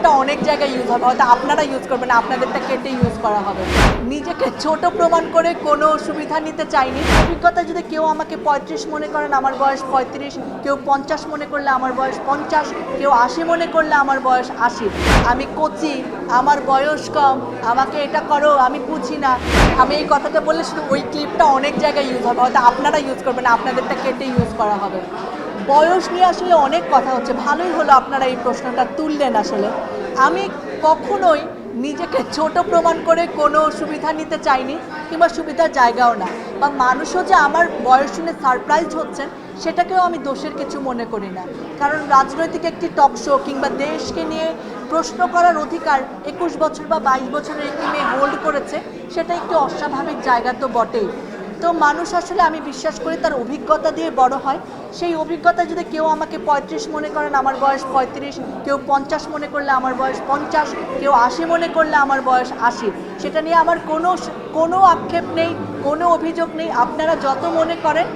ক্লিপটা অনেক জায়গায় ইউজ হবে। হয়তো আপনারা ইউজ করবেন আপনাদেরটা কেটে ইউজ করা হবে। নিজেকে ছোট প্রমাণ করে কোনো সুবিধা নিতে চাইনি। অভিজ্ঞতা যদি কেউ আমাকে পঁয়ত্রিশ মনে করেন আমার বয়স পঁয়ত্রিশ, কেউ পঞ্চাশ মনে করলে আমার বয়স পঞ্চাশ, কেউ আশি মনে করলে আমার বয়স আশি। আমি কচি, আমার বয়স কম, আমাকে এটা করো, আমি বুঝি না। আমি এই কথাটা বললে শুধু ওই ক্লিপটা অনেক জায়গায় ইউজ হবে। হয়তো আপনারা ইউজ করবেন আপনাদেরটা কেটে ইউজ করা হবে। বয়স নিয়ে আসলে অনেক কথা হচ্ছে। ভালোই হলো আপনারা এই প্রশ্নটা তুললেন আসলে। আমি কখনোই নিজেকে ছোট প্রমাণ করে কোনো সুবিধা নিতে চাইনি কিংবা সুবিধার জায়গাও না। বা মানুষও যে আমার বয়স শুনে সারপ্রাইজ হচ্ছেন, সেটাকেও আমি দোষের কিছু মনে করি না। কারণ রাজনৈতিক একটি টক শো কিংবা দেশকে নিয়ে প্রশ্ন করার অধিকার একুশ বছর বা বাইশ বছরের একটি মেয়ে হোল্ড করেছে, সেটা একটি অস্বাভাবিক জায়গা তো বটেই। তো মানুষ আসলে আমি বিশ্বাস করি তার অভিজ্ঞতা দিয়ে বড় হয়। সেই অভিজ্ঞতা যদি কেউ আমাকে পঁয়ত্রিশ মনে করেন, আমার বয়স পঁয়ত্রিশ, কেউ পঞ্চাশ মনে করলে আমার বয়স পঞ্চাশ, কেউ আশি মনে করলে আমার বয়স আশি। সেটা নিয়ে আমার কোনো কোনো আক্ষেপ নেই, কোনো অভিযোগ নেই। আপনারা যত মনে করেন,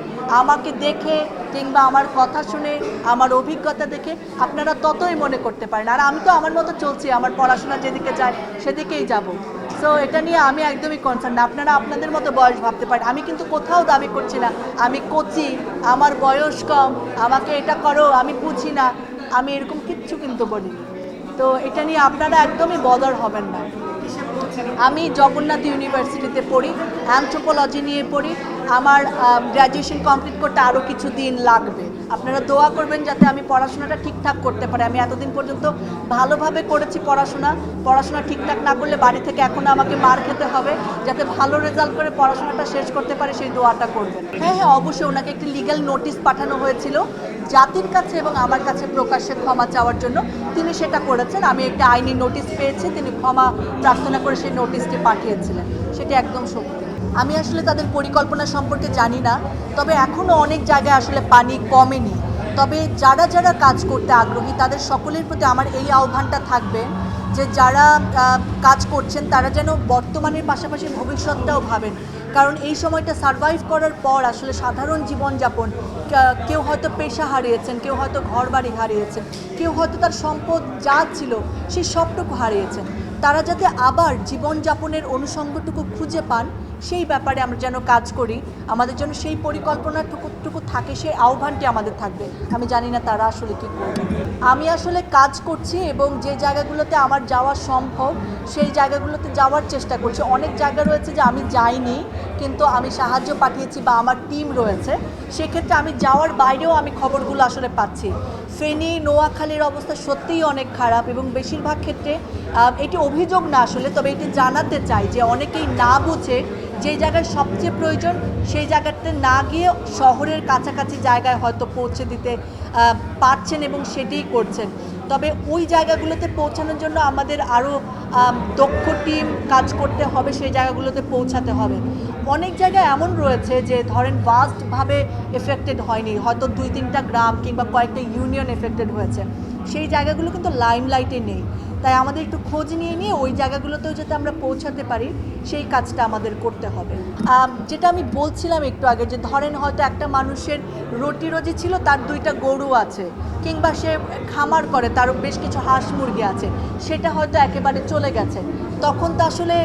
আমাকে দেখে কিংবা আমার কথা শুনে, আমার অভিজ্ঞতা দেখে আপনারা ততই মনে করতে পারেন। আর আমি তো আমার মতো চলছি, আমার পড়াশোনা যেদিকে যায়, সেদিকেই যাব। সো এটা নিয়ে আমি একদমই কনসার্ন আপনারা আপনাদের মতো বয়স ভাবতে পারেন। আমি কিন্তু কোথাও দাবি করছি না। আমি কচি, আমার বয়স কম, আমাকে এটা করো, আমি বুঝি না। আমি এরকম কিচ্ছু কিন্তু বলিনি তো এটা নিয়ে আপনারা একদমই বদর হবেন না। আমি জগন্নাথ ইউনিভার্সিটিতে পড়ি অ্যান্থ্রোপোলজি নিয়ে পড়ি। আমার গ্র্যাজুয়েশন কমপ্লিট করতে আরও কিছু দিন লাগবে। আপনারা দোয়া করবেন যাতে আমি পড়াশোনাটা ঠিকঠাক করতে পারি। আমি এতদিন পর্যন্ত ভালোভাবে করেছি পড়াশোনা। পড়াশোনা ঠিকঠাক না করলে বাড়ি থেকে এখন আমাকে মার খেতে হবে। যাতে ভালো রেজাল্ট করে পড়াশোনাটা শেষ করতে পারে, সেই দোয়াটা করবেন হ্যাঁ হ্যাঁ অবশ্যই ওনাকে একটি লিগ্যাল নোটিশ পাঠানো হয়েছিল। জাতির কাছে এবং আমার কাছে প্রকাশ্যে ক্ষমা চাওয়ার জন্য তিনি সেটা করেছেন। আমি একটা আইনি নোটিশ পেয়েছি। তিনি ক্ষমা প্রার্থনা করে সেই নোটিশটি পাঠিয়েছিলেন। সেটি একদম সত্যি। আমি আসলে তাদের পরিকল্পনা সম্পর্কে জানি না, তবে এখনও অনেক জায়গায় আসলে পানি কমেনি। তবে যারা যারা কাজ করতে আগ্রহী, তাদের সকলের প্রতি আমার এই আহ্বানটা থাকবে যে যারা কাজ করছেন, তারা যেন বর্তমানের পাশাপাশি ভবিষ্যৎটাও ভাবেন। কারণ এই সময়টা সারভাইভ করার পর আসলে সাধারণ জীবনযাপন কেউ হয়তো পেশা হারিয়েছেন, কেউ হয়তো ঘর বাড়ি হারিয়েছেন, কেউ হয়তো তার সম্পদ যা ছিল সেই সবটুকু হারিয়েছেন। তারা যাতে আবার জীবনযাপনের অনুষঙ্গটুকু খুঁজে পান সেই ব্যাপারে আমরা যেন কাজ করি, আমাদের জন্য সেই পরিকল্পনাটুকু থাকে, সেই আহ্বানটি আমাদের থাকবে। আমি জানি না তারা আসলে কী করবে। আমি আসলে কাজ করছি এবং যে জায়গাগুলোতে আমার যাওয়া সম্ভব, সেই জায়গাগুলোতে যাওয়ার চেষ্টা করছি। অনেক জায়গা রয়েছে যে আমি যাইনি, কিন্তু আমি সাহায্য পাঠিয়েছি বা আমার টিম রয়েছে। সেক্ষেত্রে আমি যাওয়ার বাইরেও আমি খবরগুলো আসলে পাচ্ছি। ফেনী, নোয়াখালীর অবস্থা সত্যিই অনেক খারাপ এবং বেশিরভাগ ক্ষেত্রে এটি অভিযোগ না আসলে, তবে এটি জানাতে চাই যে অনেকেই না বুঝে যে জায়গায় সবচেয়ে প্রয়োজন, সেই জায়গাতে না গিয়ে শহরের কাছাকাছি জায়গায় হয়তো পৌঁছে দিতে পারছেন এবং সেটিই করছেন। তবে ওই জায়গাগুলোতে পৌঁছানোর জন্য আমাদের আরও দক্ষ টিম কাজ করতে হবে, সেই জায়গাগুলোতে পৌঁছাতে হবে। অনেক জায়গায় এমন রয়েছে যে, ধরেন ভাস্টভাবে এফেক্টেড হয়নি, হয়তো দুই তিনটা গ্রাম কিংবা কয়েকটা ইউনিয়ন এফেক্টেড হয়েছে। সেই জায়গাগুলো কিন্তু লাইমলাইটে নেই। তাই আমাদের একটু খোঁজ নিয়ে নিয়ে ওই জায়গাগুলোতেও যাতে আমরা পৌঁছাতে পারি, সেই কাজটা আমাদের করতে হবে। যেটা আমি বলছিলাম একটু আগে যে ধরেন হয়তো একটা মানুষের রুটি রোজি ছিল, তার দুইটা গরু আছে, কিংবা সে খামার করে তার বেশ কিছু হাঁস মুরগি আছে, সেটা হয়তো একেবারে চলে গেছে। তখন তো আসলে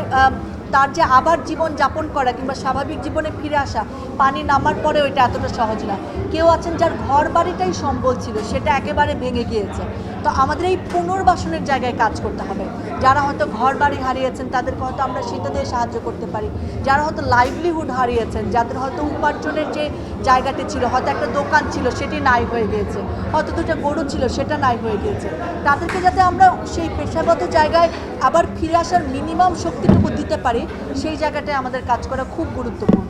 তার যে আবার জীবন যাপন করা কিংবা স্বাভাবিক জীবনে ফিরে আসা, পানি নামার পরে ওইটা এতটা সহজ না। কেউ আছেন যার ঘর বাড়িটাই সম্বল ছিল, সেটা একেবারে ভেঙে গিয়েছে। তো আমাদের এই পুনর্বাসনের জায়গায় কাজ করতে হবে। যারা হয়তো ঘর বাড়ি হারিয়েছেন, তাদেরকে হয়তো আমরা সেটা দিয়ে সাহায্য করতে পারি। যারা হয়তো লাইভলিহুড হারিয়েছেন, যাদের হয়তো উপার্জনের যে জায়গাটি ছিল, হয়তো একটা দোকান ছিল, সেটি নাই হয়ে গিয়েছে। হয়তো দুটো গরু ছিল, সেটা নাই হয়ে গিয়েছে। তাদেরকে যাতে আমরা সেই পেশাগত জায়গায় আবার ফিরে আসার মিনিমাম শক্তিটুকু দিতে পারি, সেই জায়গাটায় আমাদের কাজ করা খুব গুরুত্বপূর্ণ।